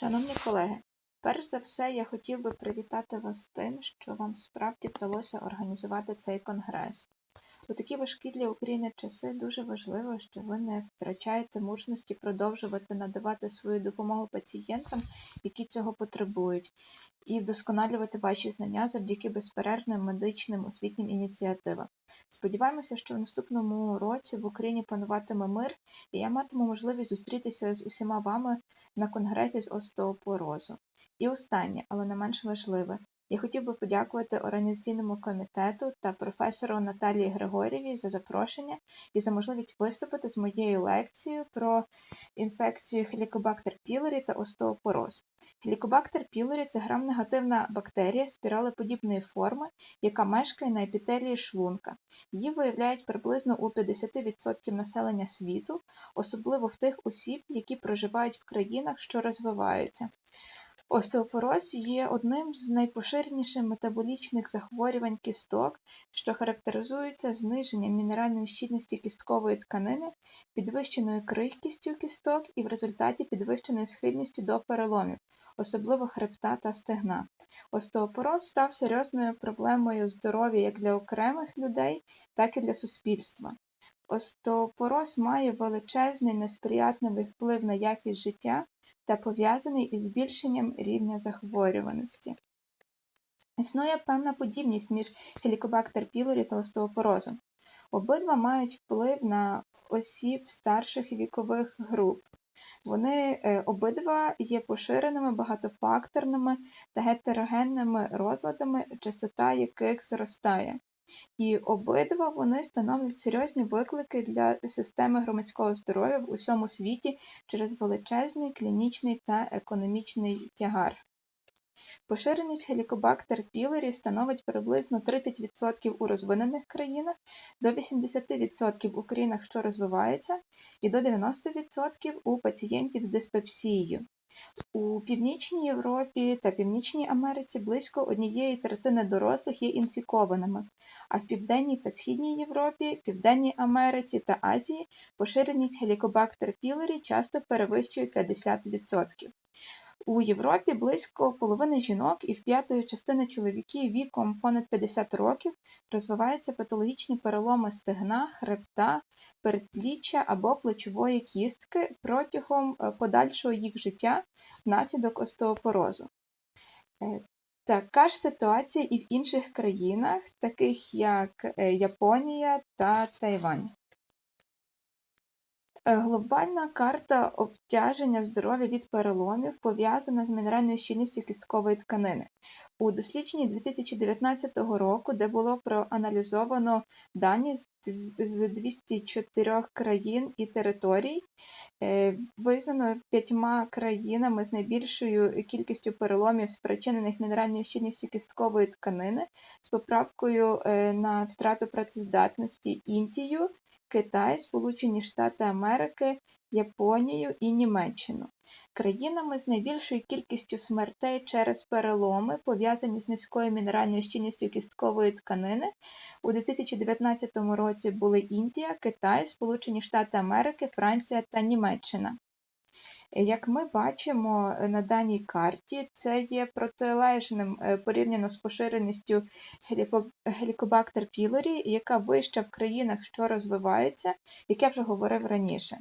Шановні колеги, перш за все я хотів би привітати вас з тим, що вам справді вдалося організувати цей конгрес. У такі важкі для України часи дуже важливо, що ви не втрачаєте мужності продовжувати надавати свою допомогу пацієнтам, які цього потребують, і вдосконалювати ваші знання завдяки безперервним медичним освітнім ініціативам. Сподіваємося, що в наступному році в Україні пануватиме мир, і я матиму можливість зустрітися з усіма вами на конгресі з остеопорозу. І останнє, але не менш важливе, я хотів би подякувати організаційному комітету та професору Наталії Григорєвій за запрошення і за можливість виступити з моєю лекцією про інфекцію Helicobacter pylori та остеопороз. Helicobacter pylori – це грам-негативна бактерія спіралеподібної форми, яка мешкає на епітелії шлунка. Її виявляють приблизно у 50% населення світу, особливо в тих осіб, які проживають в країнах, що розвиваються. Остеопороз є одним з найпоширеніших метаболічних захворювань кісток, що характеризується зниженням мінеральної щільності кісткової тканини, підвищеною крихкістю кісток і в результаті підвищеною схильністю до переломів, особливо хребта та стегна. Остеопороз став серйозною проблемою здоров'я як для окремих людей, так і для суспільства. Остеопороз має величезний несприятливий вплив на якість життя та пов'язаний із збільшенням рівня захворюваності. Існує певна подібність між Helicobacter pylori та остеопорозом. Обидва мають вплив на осіб старших вікових груп. Вони е, обидва є поширеними багатофакторними та гетерогенними розладами, частота яких зростає. І обидва вони становлять серйозні виклики для системи громадського здоров'я в усьому світі через величезний клінічний та економічний тягар. Поширеність pylori становить приблизно 30% у розвинених країнах, до 80% у країнах, що розвиваються, і до 90% у пацієнтів з диспепсією. У Північній Європі та Північній Америці близько однієї третини дорослих є інфікованими, а в Південній та Східній Європі, Південній Америці та Азії поширеність Helicobacter pylori часто перевищує 50%. У Європі близько половини жінок і в п'ятої частини чоловіків віком понад 50 років розвиваються патологічні переломи стегна, хребта, передпліччя або плечової кістки протягом е, подальшого їх життя внаслідок остеопорозу. Е, така ж ситуація і в інших країнах, таких як е, Японія та Тайвань. Е, глобальна карта обтяження здоров'я від переломів пов'язана з мінеральною щільністю кісткової тканини. У дослідженні 2019 року, де було проаналізовано дані з 204 країн і територій, е, визнано п'ятьма країнами з найбільшою кількістю переломів, спричинених мінеральною щільністю кісткової тканини, з поправкою е, на втрату працездатності Індію, Китай, Сполучені Штати Америки, Японію і Німеччину. Країнами з найбільшою кількістю смертей через переломи, пов'язані з низькою мінеральною щільністю кісткової тканини, у 2019 році були Індія, Китай, Сполучені Штати Америки, Франція та Німеччина. Як ми бачимо е, на даній карті, це є протилежним е, порівняно з поширеністю Helicobacter pylori, яка вища в країнах, що розвиваються, як я вже говорив раніше.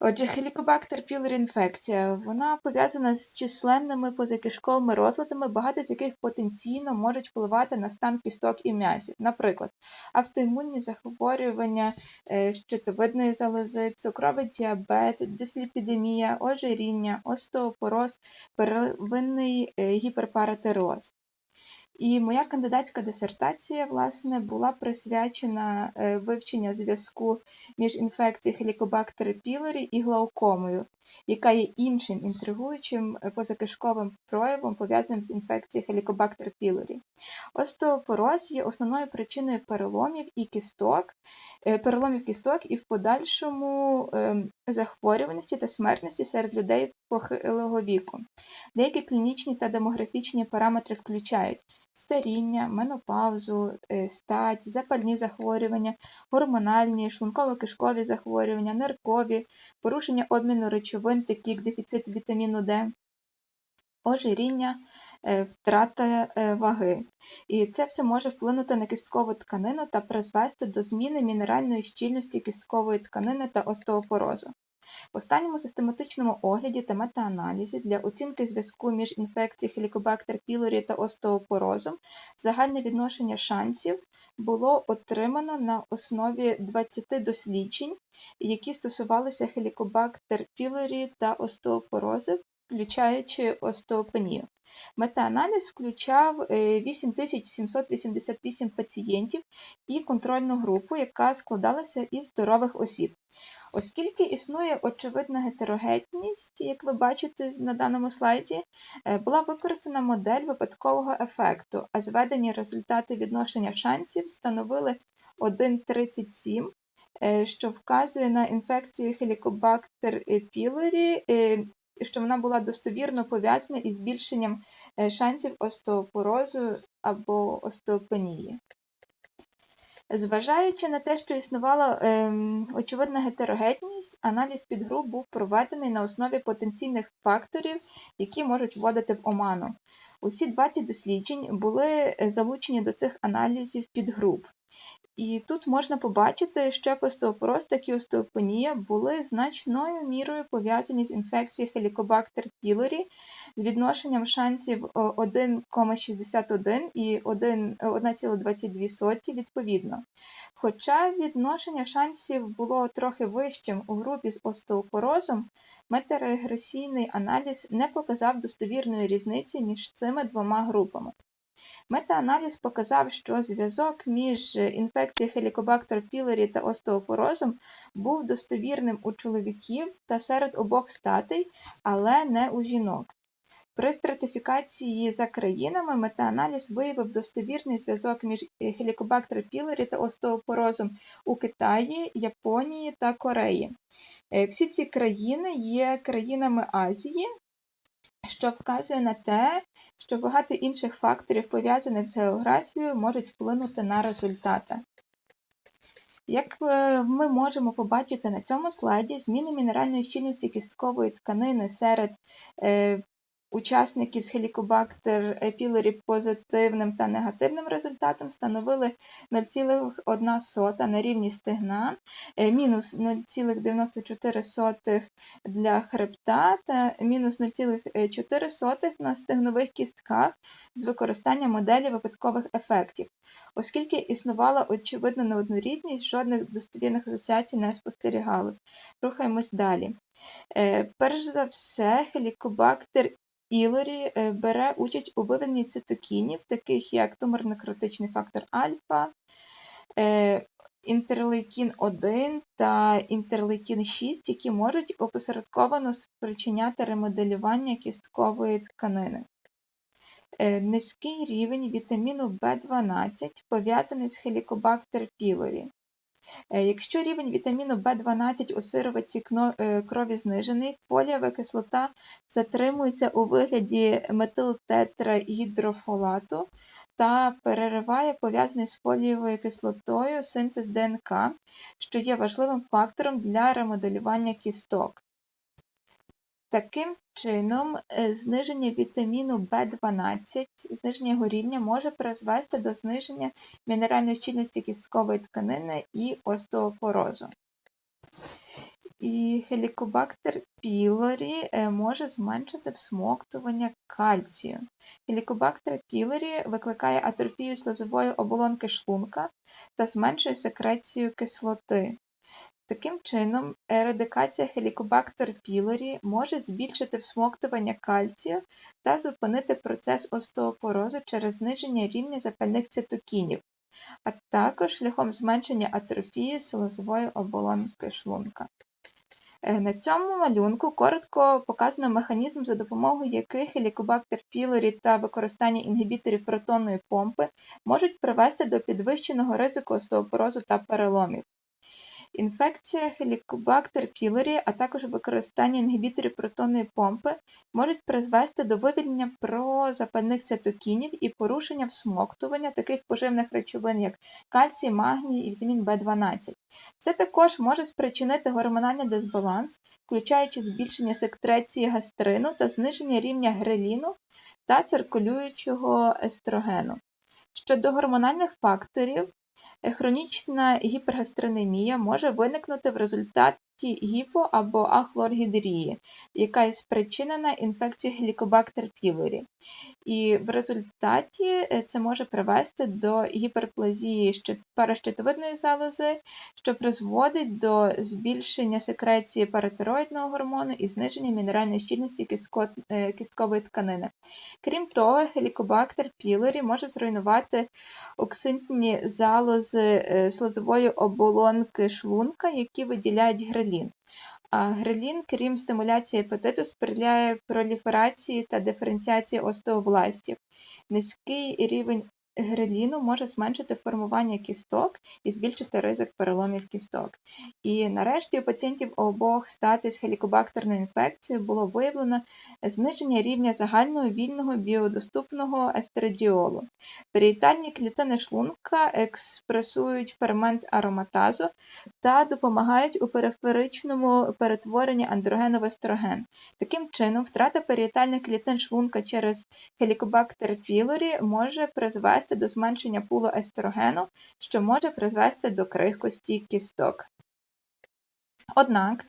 Отже, Helicobacter pylori інфекція вона пов'язана з численними позакишковими розладами, багато з яких потенційно можуть впливати на стан кісток і м'язів. Наприклад, автоімунні захворювання е, щитовидної залози, цукровий діабет, дисліпідемія, ожиріння, остеопороз, первинний е, гіперпаратироз. І моя кандидатська дисертація, власне, була присвячена е, вивченню зв'язку між інфекцією Helicobacter pylori і глаукомою, яка є іншим інтригуючим е, позакишковим проявом, пов'язаним з інфекцією Helicobacter pylori. Остеопороз є основною причиною переломів і кісток, е, переломів кісток і в подальшому захворюваності та смертності серед людей похилого віку. Деякі клінічні та демографічні параметри включають старіння, менопаузу, е, стать, запальні захворювання, гормональні, шлунково-кишкові захворювання, ниркові, порушення обміну речовин, такі як дефіцит вітаміну Д, ожиріння, е, втрата е, ваги. І це все може вплинути на кісткову тканину та призвести до зміни мінеральної щільності кісткової тканини та остеопорозу. В останньому систематичному огляді та метааналізі для оцінки зв'язку між інфекцією Helicobacter pylori та остеопорозом загальне відношення шансів було отримано на основі 20 досліджень, які стосувалися Helicobacter pylori та остеопорозу, включаючи остеопенію. Метааналіз включав е, 8788 пацієнтів і контрольну групу, яка складалася із здорових осіб. Оскільки існує очевидна гетерогенність, як ви бачите на даному слайді, е, була використана модель випадкового ефекту, а зведені результати відношення шансів становили 1,37, е, що вказує на інфекцію Helicobacter pylori, е, що вона була достовірно пов'язана із збільшенням шансів остеопорозу або остеопенії. Зважаючи на те, що існувала ем, очевидна гетерогенність, аналіз підгруп був проведений на основі потенційних факторів, які можуть вводити в оману. Усі 20 досліджень були е, залучені до цих аналізів підгруп. І тут можна побачити, що як остеопороз, так і остеопенія були значною мірою пов'язані з інфекцією Helicobacter pylori з відношенням шансів е, 1,61 і 1,22 відповідно. Хоча відношення шансів було трохи вищим у групі з остеопорозом, метарегресійний аналіз не показав достовірної різниці між цими двома групами. Метааналіз показав, що зв'язок між інфекцією Helicobacter pylori та остеопорозом був достовірним у чоловіків та серед обох статей, але не у жінок. При стратифікації за країнами метааналіз виявив достовірний зв'язок між Helicobacter pylori та остеопорозом у Китаї, Японії та Кореї. Е, Всі ці країни є країнами Азії, що вказує на те, що багато інших факторів, пов'язаних з географією, можуть вплинути на результати. Як е, ми можемо побачити на цьому слайді, зміни мінеральної щільності кісткової тканини серед е, учасників з Helicobacter pylori позитивним та негативним результатом становили 0,1 на рівні стегна, е, мінус 0,94 для хребта та мінус 0,4 на стегнових кістках з використанням моделі випадкових ефектів. Оскільки існувала очевидна неоднорідність, жодних достовірних асоціацій не спостерігалось. Рухаємось далі. Е, Перш за все, Helicobacter Ілорі е, бере участь у виведенні цитокінів, таких як тумор-некротичний фактор альфа, е, інтерлейкін 1 та інтерлейкін 6, які можуть опосередковано спричиняти ремоделювання кісткової тканини. Е, Низький рівень вітаміну В12 пов'язаний з Helicobacter pylori. Е, Якщо рівень вітаміну В12 у сировиці е, крові знижений, фолієва кислота затримується у вигляді метилтетрагідрофолату та перериває пов'язаний з фолієвою кислотою синтез ДНК, що є важливим фактором для ремоделювання кісток. Таким чином, е, зниження вітаміну В12, зниження його рівня може призвести до зниження мінеральної щільності кісткової тканини і остеопорозу. І Helicobacter pylori е, може зменшити всмоктування кальцію. Helicobacter pylori викликає атрофію слизової оболонки шлунка та зменшує секрецію кислоти. Таким чином, ерадикація Helicobacter pylori може збільшити всмоктування кальцію та зупинити процес остеопорозу через зниження рівня запальних цитокінів, а також шляхом зменшення атрофії слизової оболонки шлунка. Е, На цьому малюнку коротко показано механізм, за допомогою яких Helicobacter pylori та використання інгібіторів протонної помпи можуть привести до підвищеного ризику остеопорозу та переломів. Інфекція Helicobacter pylori, а також використання інгібіторів протонної помпи можуть призвести до вивільнення прозапальних цитокінів і порушення всмоктування таких поживних речовин, як кальцій, магній і вітамін В12. Це також може спричинити гормональний дисбаланс, включаючи збільшення секреції гастрину та зниження рівня греліну та циркулюючого естрогену. Щодо гормональних факторів, хронічна гіпергастринемія може виникнути в результаті гіпо- або ахлоргідрії, яка є спричинена інфекцією Helicobacter pylori. І в результаті е, це може привести до гіперплазії паращитовидної залози, що призводить до збільшення секреції паратироїдного гормону і зниження мінеральної щільності е, кісткової тканини. Крім того, Helicobacter pylori може зруйнувати оксидні залози е, слизової оболонки шлунка, які виділяють грелін. Грелін, крім стимуляції апетиту, сприяє проліферації та диференціації остеобластів. Низький рівень греліну може зменшити формування кісток і збільшити ризик переломів кісток. І нарешті у пацієнтів обох стати з хелікобактерною інфекцією було виявлено зниження рівня загального вільного біодоступного естеридіолу. Перієтальні клітини шлунка експресують фермент ароматазу та допомагають у периферичному перетворенні андрогену в естроген. Таким чином, втрата перієтальних клітин шлунка через Helicobacter pylori може призвести до зменшення пулу естрогену, що може призвести до крихкості кісток. Однак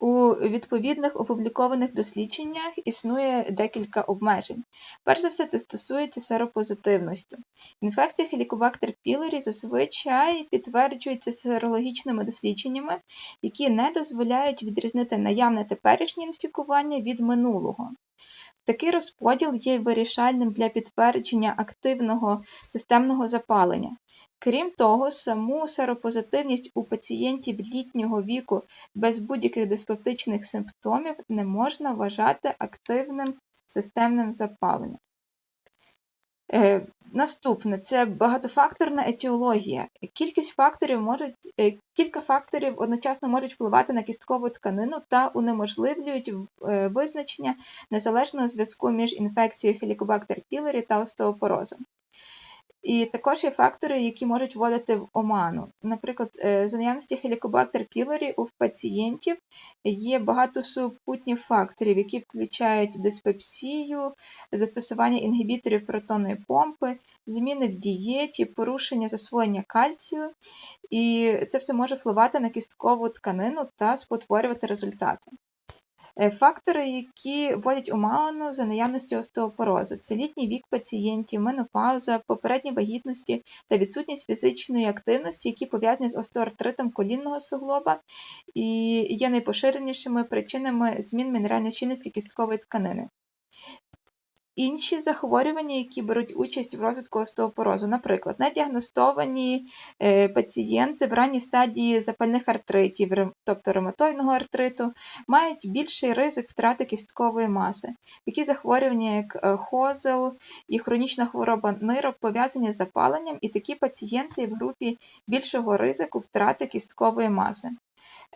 у відповідних опублікованих дослідженнях існує декілька обмежень. Перш за все, це стосується серопозитивності. Інфекція Helicobacter pylori зазвичай підтверджується серологічними дослідженнями, які не дозволяють відрізнити наявне теперішнє інфікування від минулого. Такий розподіл є вирішальним для підтвердження активного системного запалення. Крім того, саму серопозитивність у пацієнтів літнього віку без будь-яких диспептичних симптомів не можна вважати активним системним запаленням. Е, Наступне це багатофакторна етіологія. Кількість факторів можуть, е, кілька факторів одночасно можуть впливати на кісткову тканину та унеможливлюють е, визначення незалежного зв'язку між інфекцією Helicobacter pylori та остеопорозом. І також є фактори, які можуть вводити в оману. Наприклад, е, за наявності Helicobacter pylori у пацієнтів є багато супутніх факторів, які включають диспепсію, застосування інгібіторів протонної помпи, зміни в дієті, порушення засвоєння кальцію, і це все може впливати на кісткову тканину та спотворювати результати. Е, фактори, які вводять у за наявності остеопорозу, це літній вік пацієнтів, менопауза, попередні вагітності та відсутність фізичної активності, які пов'язані з остеоартритом колінного суглоба і є найпоширенішими причинами змін мінеральної чинності кісткової тканини. Інші захворювання, які беруть участь в розвитку остеопорозу, наприклад, недіагностовані е, пацієнти в ранній стадії запальних артритів, тобто ревматоїдного артриту, мають більший ризик втрати кісткової маси. Такі захворювання, як е, хозел і хронічна хвороба нирок, пов'язані з запаленням, і такі пацієнти в групі більшого ризику втрати кісткової маси.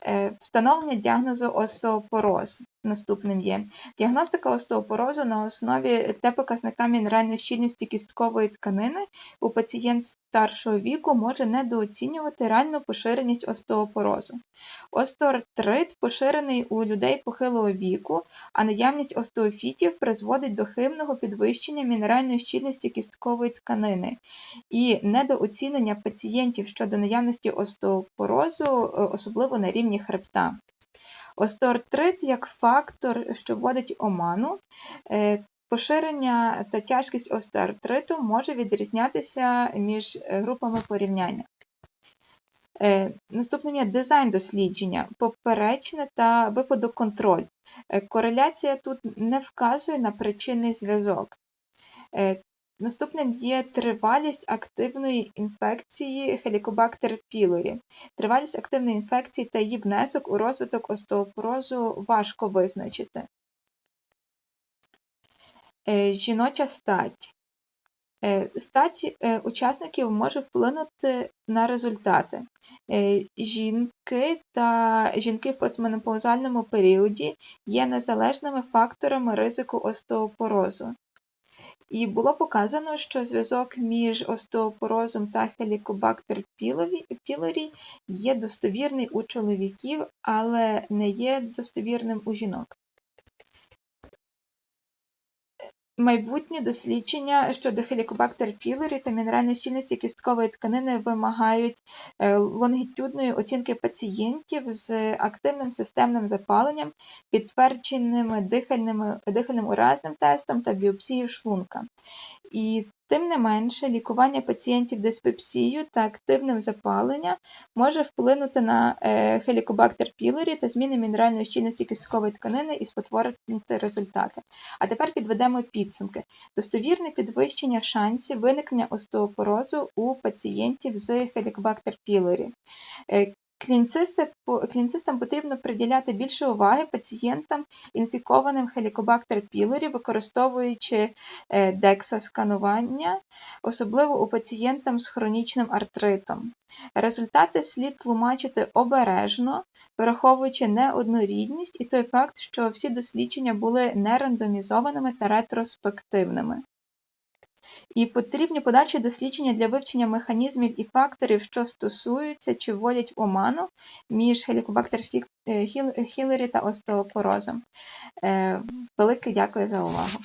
Е, встановлення діагнозу остеопороз. Наступним є діагностика остеопорозу на основі Т-показника мінеральної щільності кісткової тканини у пацієнт старшого віку може недооцінювати реальну поширеність остеопорозу. Остеоартрит поширений у людей похилого віку, а наявність остеофітів призводить до хибного підвищення мінеральної щільності кісткової тканини і недооцінення пацієнтів щодо наявності остеопорозу, е, особливо на рівні хребта. Остеоартрит як фактор, що вводить оману, е, поширення та тяжкість остеоартриту може відрізнятися між групами порівняння. Е, наступним є дизайн дослідження, поперечне та випадок-контроль. Е, кореляція тут не вказує на причинний зв'язок. Наступним є тривалість активної інфекції Helicobacter pylori. Тривалість активної інфекції та її внесок у розвиток остеопорозу важко визначити. Е, жіноча стать. Е, стать е, учасників може вплинути на результати. Жінки та жінки в постменопаузальному періоді є незалежними факторами ризику остеопорозу. І було показано, що зв'язок між остеопорозом та Helicobacter pylori є достовірний у чоловіків, але не є достовірним у жінок. Майбутні дослідження щодо Helicobacter pylori та мінеральної щільності кісткової тканини вимагають е, лонгітюдної оцінки пацієнтів з активним системним запаленням, підтвердженими дихальним уразним тестом та біопсією шлунка. І тим не менше, лікування пацієнтів диспепсією та активним запаленням може вплинути на е, Helicobacter pylori та зміни мінеральної щільності кісткової тканини і спотворити результати. А тепер підведемо підсумки. Достовірне підвищення шансів виникнення остеопорозу у пацієнтів з Helicobacter pylori. Клініцистам потрібно приділяти більше уваги пацієнтам, інфікованим Helicobacter pylori, використовуючи е, дексасканування, особливо у пацієнтам з хронічним артритом. Результати слід тлумачити обережно, враховуючи неоднорідність і той факт, що всі дослідження були не рандомізованими та ретроспективними. І потрібні подальші дослідження для вивчення механізмів і факторів, що стосуються чи вводять оману між е, хілері та остеопорозом. Е, Велике дякую за увагу.